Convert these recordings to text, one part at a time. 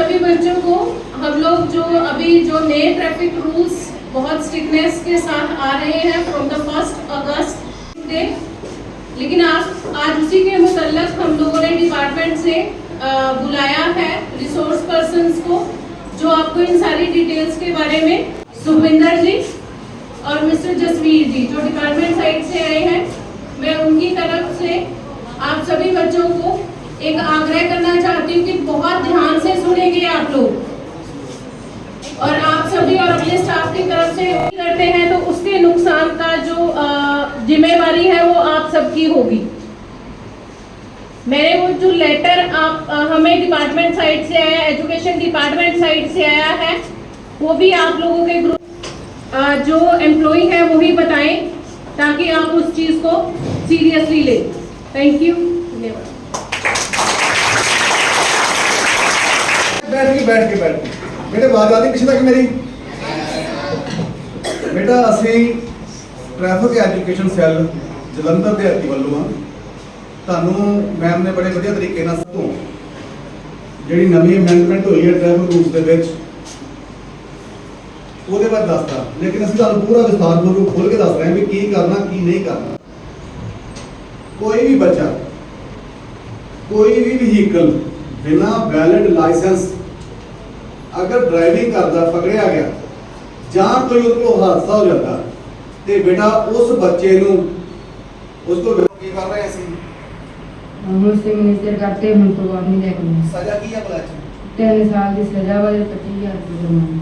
सभी बच्चों को हम लोग जो अभी जो नए ट्रैफ़िक रूल्स बहुत स्ट्रिक्टनेस के साथ आ रहे हैं from the first August day लेकिन आज आज उसी के मुतलक हम लोगों ने डिपार्टमेंट से बुलाया है रिसोर्स पर्सन्स को, जो आपको इन सारी डिटेल्स के बारे में सुखविंदर जी और मिस्टर जसवीर जी, जो डिपार्टमेंट साइड से आए हैं, मैं उनकी तरफ़ से आप सभी बच्चों को एक आग्रह करना चाहती हूँ कि बहुत ध्यान से सुनेंगे आप लोग। और आप सभी और अपने स्टाफ की तरफ़ से करते हैं तो उसके नुकसान का जो जिम्मेवारी है, वो आप सबकी होगी। मेरे वो जो लेटर आप हमें डिपार्टमेंट साइड से आया एजुकेशन डिपार्टमेंट साइड से आया है, वो भी आप लोगों के ग्रुप जो एम्प्लॉय है वही बताएँ, ताकि आप उस चीज़ को सीरियसली लें। थैंक यू धन्यवाद। ਬੈਠ ਕੇ ਬੈਠ ਕੇ। ਬੇਟੇ, ਬਾਤ ਆਦੀ ਪਿੱਛੇ ਤੱਕ ਮੇਰੀ? ਬੇਟਾ, ਅਸੀਂ ਟ੍ਰੈਫਿਕ ਐਜੂਕੇਸ਼ਨ ਸੈੱਲ ਜਲੰਧਰ ਦੇ ਹੱਤੀ ਵੱਲੋਂ ਆ। ਤੁਹਾਨੂੰ ਮੈਮ ਨੇ ਬੜੇ ਵਧੀਆ ਤਰੀਕੇ ਨਾਲ ਤੋਂ ਜਿਹੜੀ ਨਵੀਂ ਅਮੈਂਡਮੈਂਟ ਹੋਈ ਹੈ ਟ੍ਰੈਫਿਕ ਰੂਲਸ ਦੇ ਵਿੱਚ, ਉਹਦੇ ਬਾਰੇ ਦੱਸਦਾ ਲੇਕਿਨ ਅਸੀਂ ਤੁਹਾਨੂੰ ਪੂਰਾ ਵਿਸਥਾਰ ਪੂਰਵਕ ਖੋਲ ਕੇ ਦੱਸ ਰਹੇ ਹਾਂ ਵੀ ਕੀ ਕਰਨਾ, ਕੀ ਨਹੀਂ ਕਰਨਾ। ਕੋਈ ਵੀ ਬੱਚਾ, ਕੋਈ ਵੀ ਵਹੀਕਲ ਬਿਨਾ ਵੈਲਿਡ ਲਾਇਸੈਂਸ ਅਗਰ ਡਰਾਈਵਿੰਗ ਕਰਦਾ ਪਕੜਿਆ ਗਿਆ ਜਾਂ ਕੋਈ ਉਹਦੇ ਕੋਲ ਹਾਦਸਾ ਹੋ ਜਾਂਦਾ ਤੇ ਬੇਟਾ ਉਸ ਬੱਚੇ ਨੂੰ ਉਸ ਕੋਲ ਕੀ ਕਰ ਰਹੇ ਹੁਣ ਸੇ ਮਿਨਿਸਟਰ ਕਰਤੇ ਹੁਣ ਤੋਂ ਬਾਅਦ ਨਹੀਂ ਦੇਖਣੀ ਸਜ਼ਾ ਕੀ ਹੈ ਬਲਾ ਤਿੰਨ ਸਾਲ ਦੀ ਸਜ਼ਾ ਵਾਲੇ 25000 ਰੁਪਏ ਜੁਰਮਾਨਾ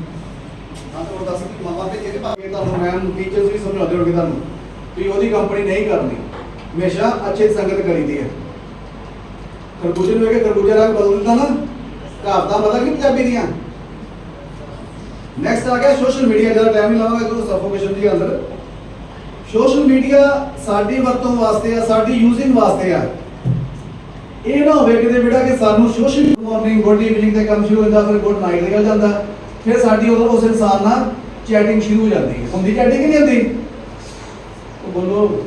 ਹਾਂ ਤਾਂ ਉਹ ਦੱਸ ਕਿ ਮਾਮਾ ਤੇ ਜਿਹੜੇ ਭਾਵੇਂ ਤੁਹਾਨੂੰ ਮੈਮ ਟੀਚਰਸ ਵੀ ਸਮਝਾਉਂਦੇ ਹੋਣਗੇ ਤੁਹਾਨੂੰ ਤੁਸੀਂ ਉਹਦੀ ਕੰਪਨੀ ਨਹੀਂ ਕਰਨੀ। ਹਮੇਸ਼ਾ ਅੱਛੇ ਸੰਗਤ ਕਰੀਦੀ ਹੈ। ਖਰਬੂਜੇ ਨੂੰ ਵੇਖ ਕੇ ਖਰਬੂਜਾ ਰੰਗ ਬਦਲ ਦਿੰਦਾ ਨਾ? ਕਹਾਵਤਾਂ ਪਤਾ ਕਿ ਪੰਜਾਬੀ ਦੀਆਂ? ਨੈਕਸਟ ਆ ਗਿਆ ਸੋਸ਼ਲ ਮੀਡੀਆ ਜਿਹੜਾ ਟਾਈਮ ਨਹੀਂ ਲਾਵਾਂਗਾ ਕਿਉਂਕਿ ਸਫੋਕੇਸ਼ਨ ਦੀ ਅੰਦਰ। ਸੋਸ਼ਲ ਮੀਡੀਆ ਸਾਡੀ ਵਰਤੋਂ ਵਾਸਤੇ ਆ, ਸਾਡੀ ਯੂਜ਼ਿੰਗ ਵਾਸਤੇ ਆ। ਇਹ ਨਾ ਹੋਵੇ ਕਿਤੇ ਬੇਟਾ ਕਿ ਸਾਨੂੰ ਸੋਸ਼ਲ ਮਾਰਨਿੰਗ ਗੁੱਡ ਈਵਨਿੰਗ ਤੇ ਕੰਮ ਸ਼ੁਰੂ ਹੋ ਜਾਂਦਾ, ਫਿਰ ਗੁੱਡ ਨਾਈਟ ਨਿਕਲ ਜਾਂਦਾ। ਫਿਰ ਸਾਡੀ ਉਦੋਂ ਉਸ ਇਨਸਾਨ ਨਾਲ ਚੈਟਿੰਗ ਸ਼ੁਰੂ ਹੋ ਜਾਂਦੀ ਹੈ। ਹੁੰਦੀ ਚੈਟਿੰਗ ਨਹੀਂ ਹੁੰਦੀ? ਉਹ ਬੋਲੋ।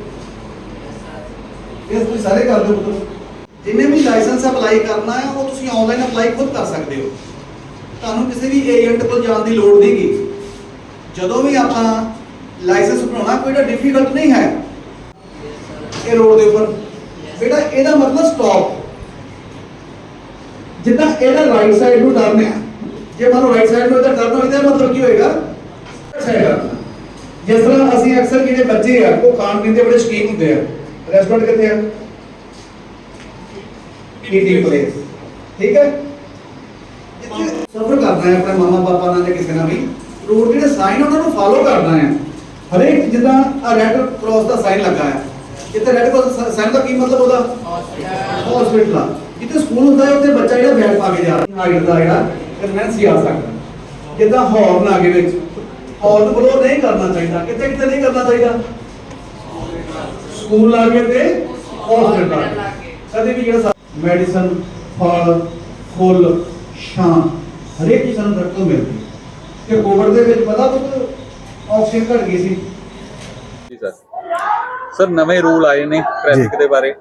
ਇਹ ਤੁਸੀਂ ਸਾਰੇ ਕਰ ਦਿਓ ਪੁੱਤਰ। ਜਿੰਨੇ ਵੀ ਲਾਇਸੈਂਸ ਅਪਲਾਈ ਕਰਨਾ ਹੈ, ਉਹ ਤੁਸੀਂ ਆਨਲਾਈਨ ਅਪਲਾਈ ਖੁਦ ਕਰ ਸਕਦੇ ਹੋ। ਤੁਹਾਨੂੰ ਕਿਸੇ ਵੀ ਏਜੰਟ ਕੋਲ ਜਾਣ ਦੀ ਲੋੜ ਨਹੀਂਗੀ। ਜਦੋਂ ਵੀ ਆਪਾਂ ਲਾਇਸੈਂਸ ਬਣਾਉਣਾ, ਕੋਈ ਏਡਾ ਡਿਫਿਕਲਟ ਨਹੀਂ ਹੈ। ਇਹ ਰੋਡ ਦੇ ਉੱਪਰ। ਬੇਟਾ, ਇਹਦਾ ਮਤਲਬ ਸਟਾਪ ਜਿੱਦਾਂ ਇਹਦਾ ਰਾਈਟ ਸਾਈਡ ਨੂੰ ਟਰਨ ਹੈ। ਜੇ ਮੰਨ ਲਓ ਰਾਈਟ ਸਾਈਡ ਨੂੰ ਇਹਦਾ ਟਰਨ ਹੋਵੇ ਤਾਂ ਮਤਲਬ ਕੀ ਹੋਏਗਾ? ਸਾਈਡ ਜਿਸ ਤਰ੍ਹਾਂ ਅਸੀਂ ਅਕਸਰ ਜਿਹੜੇ ਬੱਚੇ ਆ, ਉਹ ਖਾਣ ਪੀਣ ਦੇ ਬੜੇ ਸ਼ੌਕੀਨ ਹੁੰਦੇ ਆ। ਰੈਸਟੋਰੈਂਟ ਕਿੱਥੇ ਆ? ਈਟਿੰਗ ਪਲੇਸ ਠੀਕ ਹੈ? ਸਫਰ ਕਰਨਾ ਹੈ ਆਪਣੇ ਮਾਮਾ ਪਾਪਾ ਨਾਲ ਜਾਂ ਕਿਸੇ ਨਾਲ ਵੀ। ਰੋਡ ਜਿਹੜੇ ਸਾਈਨ ਉਹਨਾਂ ਨੂੰ ਫਾਲੋ ਕਰਨਾ ਹੈ। ਹਰੇਕ ਜਿੱਦਾਂ ਆ ਰੈੱਡ ਕ੍ਰਾਸ ਦਾ ਸਾਈਨ ਲੱਗਾ ਹੈ। ਜਿੱਥੇ ਰੈੱਡ ਕ੍ਰਾਸ ਸਾਈਨ ਦਾ ਕੀ ਮਤਲਬ ਉਹਦਾ? ਹਸਪੀਟਲ ਆ। ਜਿੱਥੇ ਸਕੂਲ ਹੁੰਦਾ ਹੈ, ਉੱਥੇ ਬੱਚਾ ਜਿਹੜਾ ਬੈਗ ਪਾ ਕੇ ਜਾ ਰਿਹਾ। ਹਾਈਟ ਜਿਹੜਾ ਕਨਵੈਂਸੀ ਆ ਸਕਦਾ। ਜਿੱਦਾਂ ਹੌਰਨ ਆ ਗਏ ਵਿੱਚ। ਹੌਰਨ ਬਲੋ ਨਹੀਂ ਕਰਨਾ ਚਾਹੀਦਾ। ਕਿੱਥੇ ਕਿੱਥੇ ਨਹੀਂ ਕਰਨਾ ਚਾਹੀਦਾ? ਸਕੂਲ ਲਾ ਕੇ ਤੇ ਹਸਪੀਟਲ ਕਦੇ ਵੀ ਜਿਹੜਾ ਮੈਡੀਸਨ ਫਲ, ਫੁੱਲ ਛਾਂ ਹਰੇਕ ਚੀਜ਼ ਸਾਨੂੰ ਦਰਖਤ ਤੋਂ ਮਿਲਦੀ ਹੈ। ਕਿ ਕੋਵਿਡ ਦੇ ਵਿੱਚ ਪਤਾ ਪੁੱਤ ਆਕਸੀਜਨ ਘਟ ਗਈ ਸੀ। ਜੀ ਸਰ। ਸਰ ਨਵੇਂ ਰੂਲ ਆਏ ਨੇ ਟ੍ਰੈਫਿਕ ਦੇ ਬਾਰੇ।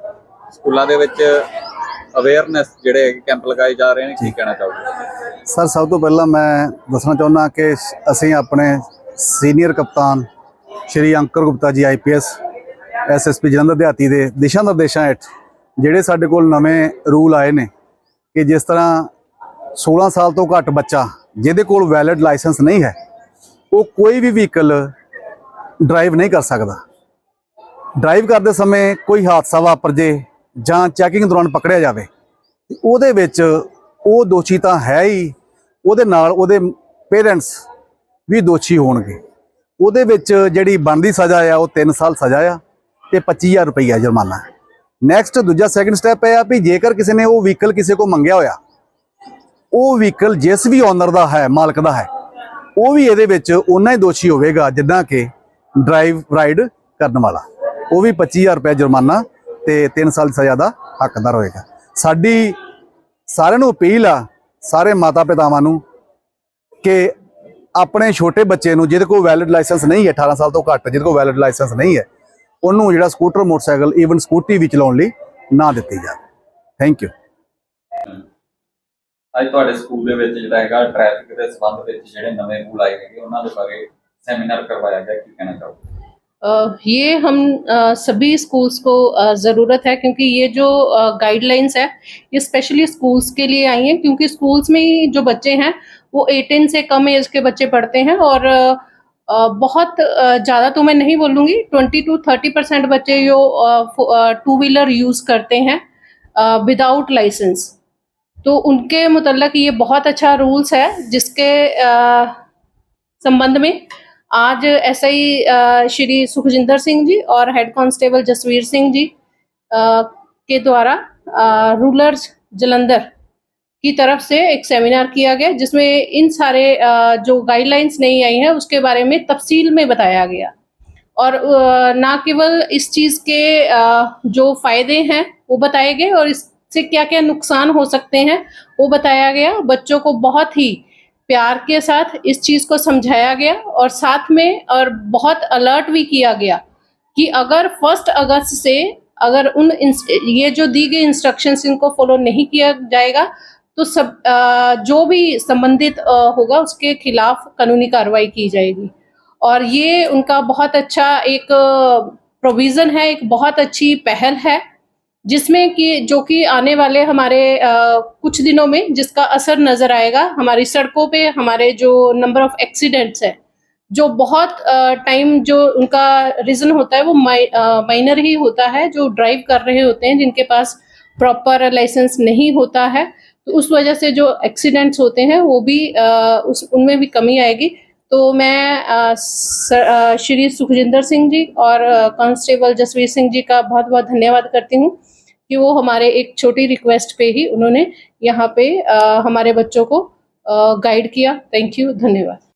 ਸਕੂਲਾਂ ਦੇ ਵਿੱਚ ਅਵੇਅਰਨੈਸ ਜਿਹੜੇ ਕੈਂਪ ਲਗਾਏ ਜਾ ਰਹੇ ਨੇ ਕੀ ਕਹਿਣਾ ਚਾਹੋਗੇ? ਸਰ ਸਭ ਤੋਂ ਪਹਿਲਾਂ ਮੈਂ ਦੱਸਣਾ ਚਾਹੁੰਦਾ ਕਿ ਅਸੀਂ ਆਪਣੇ ਸੀਨੀਅਰ ਕਪਤਾਨ ਸ਼੍ਰੀ ਅੰਕਰ ਗੁਪਤਾ ਜੀ ਆਈਪੀਐਸ ਐਸਐਸਪੀ ਜਲੰਧਰ ਦਿਹਾਤੀ ਦੇ ਦਿਸ਼ਾ ਨਿਰਦੇਸ਼ਾਂ ਹੇਠ ਜਿਹੜੇ ਸਾਡੇ ਕੋਲ ਨਵੇਂ ਰੂਲ ਆਏ ਨੇ ਕਿ ਜਿਸ ਤਰ੍ਹਾਂ 16 ਸਾਲ ਤੋਂ ਘੱਟ ਬੱਚਾ ਜਿਹਦੇ ਕੋਲ ਵੈਲਿਡ ਲਾਇਸੈਂਸ ਨਹੀਂ ਹੈ, ਉਹ ਕੋਈ ਵੀ ਵਹੀਕਲ ਡਰਾਈਵ ਨਹੀਂ ਕਰ ਸਕਦਾ। ਡਰਾਈਵ ਕਰਦੇ ਸਮੇਂ ਕੋਈ ਹਾਦਸਾ ਵਾਪਰ ਜੇ ਜਾਂ ਚੈਕਿੰਗ ਦੌਰਾਨ ਪਕੜਿਆ ਜਾਵੇ ਉਹਦੇ ਵਿੱਚ ਉਹ ਦੋਸ਼ੀ ਤਾਂ ਹੈ ਹੀ, ਉਹਦੇ ਨਾਲ ਉਹਦੇ ਪੇਰੈਂਟਸ ਵੀ ਦੋਸ਼ੀ ਹੋਣਗੇ। ਉਹਦੇ ਵਿੱਚ ਜਿਹੜੀ ਬਣਦੀ ਸਜ਼ਾ ਆ, ਉਹ 3 ਸਾਲ ਸਜ਼ਾ ਆ ਤੇ 25000 ਰੁਪਈਆ ਜੁਰਮਾਨਾ। ਨੈਕਸਟ ਦੂਜਾ ਸੈਕੰਡ ਸਟੈਪ ਹੈ ਆ ਵੀ ਜੇਕਰ ਕਿਸੇ ਨੇ ਉਹ ਵਹੀਕਲ ਕਿਸੇ ਕੋ ਮੰਗਿਆ ਹੋਇਆ ਉਹ ਵਹੀਕਲ ਜਿਸ ਵੀ ਓਨਰ ਦਾ ਹੈ, ਮਾਲਕ ਦਾ ਹੈ, ਉਹ ਵੀ ਇਹਦੇ ਵਿੱਚ ਉਹਨਾਂ ਹੀ ਦੋਸ਼ੀ ਹੋਵੇਗਾ ਜਿੱਦਾਂ ਕਿ ਡਰਾਈਵ ਰਾਈਡ ਕਰਨ ਵਾਲਾ। ਉਹ ਵੀ 25000 ਰੁਪਏ ਜੁਰਮਾਨਾ ਤੇ 3 ਸਾਲ ਦੀ ਸਜ਼ਾ ਦਾ ਹੱਕਦਾਰ ਹੋਏਗਾ ਸਾਡੀ ਸਾਰਿਆਂ ਨੂੰ ਅਪੀਲ ਆ, ਸਾਰੇ ਮਾਤਾ ਪਿਤਾਵਾਂ ਨੂੰ, ਕਿ ਆਪਣੇ ਛੋਟੇ ਬੱਚੇ ਨੂੰ ਜਿਹਦੇ ਕੋਲ ਵੈਲਿਡ ਲਾਇਸੈਂਸ ਨਹੀਂ ਹੈ 18 ਸਾਲ ਤੋਂ ਘੱਟ, ਜਿਹਦੇ ਕੋਲ ਵੈਲਿਡ ਲਾਇਸੈਂਸ ਨਹੀਂ ਹੈ, ਉਹਨੂੰ ਜਿਹੜਾ ਸਕੂਟਰ, ਮੋਟਰਸਾਈਕਲ ਈਵਨ ਸਕੂਟੀ ਵੀ ਚਲਾਉਣ ਲਈ ਨਾ ਦਿੱਤੀ ਜਾਵੇ। ਥੈਂਕ ਯੂ ਅੱਜ ਤੁਹਾਡੇ ਸਕੂਲ ਦੇ ਵਿੱਚ ਜਿਹੜਾ ਹੈਗਾ ਟ੍ਰੈਫਿਕ ਦੇ ਸੰਬੰਧ ਵਿੱਚ ਜਿਹੜੇ ਨਵੇਂ ਰੂਲ ਆਏ ਹੈਗੇ ਉਹਨਾਂ ਦੇ ਬਾਰੇ ਸੈਮੀਨਾਰ ਕਰਵਾਇਆ ਗਿਆ ਕੀ ਕਹਿਣਾ ਚਾਹੋਗੇ अ, ये हम अ, सभी स्कूल्स को अ, ज़रूरत है क्योंकि ये जो गाइडलाइंस है ये स्पेशली स्कूल्स के लिए आई हैं क्योंकि स्कूल्स में ही जो बच्चे हैं वो 18 से कम एज के बच्चे पढ़ते हैं और अ, अ, बहुत ज़्यादा तो मैं नहीं बोलूँगी 20 टू 30 परसेंट बच्चे जो टू व्हीलर यूज़ करते हैं विदाउट लाइसेंस तो उनके मुतलक ये बहुत अच्छा रूल्स है जिसके संबंध में आज एस आई श्री सुखजिंदर सिंह जी और हेड कांस्टेबल जसवीर सिंह जी अ, के द्वारा रूलर्स जलंधर की तरफ़ से एक सेमिनार किया गया जिसमें इन सारे अ, जो गाइडलाइंस नहीं आई हैं उसके बारे में तफसील में बताया गया। और अ, ना केवल इस चीज़ के अ, जो फ़ायदे हैं वो बताए गए और इससे क्या क्या नुकसान हो सकते हैं, वो बताया गया। बच्चों को बहुत ही प्यार के साथ इस चीज़ को समझाया गया और साथ में और बहुत अलर्ट भी किया गया कि अगर फ़र्स्ट अगस्त से अगर उन ये जो दी गई इंस्ट्रक्शंस इनको फॉलो नहीं किया जाएगा तो सब जो भी संबंधित होगा उसके खिलाफ कानूनी कार्रवाई की जाएगी। और ये उनका बहुत अच्छा एक प्रोविज़न है, एक बहुत अच्छी पहल है। जिसमें कि जो कि आने वाले हमारे अ, कुछ दिनों में जिसका असर नज़र आएगा हमारी सड़कों पे हमारे जो नंबर ऑफ़ एक्सीडेंट्स है जो बहुत टाइम जो उनका रीज़न होता है वो माइनर ही होता है जो ड्राइव कर रहे होते हैं जिनके पास प्रॉपर लाइसेंस नहीं होता है तो उस वजह से जो एक्सीडेंट्स होते हैं वो भी अ, उस उनमें भी कमी आएगी। तो मैं श्री सुखजिंदर सिंह जी और कांस्टेबल जसवीर सिंह जी का बहुत बहुत धन्यवाद करती हूँ। कि वो हमारे एक छोटी रिक्वेस्ट पे ही उन्होंने यहाँ पे अ, हमारे बच्चों को गाइड किया थैंक यू धन्यवाद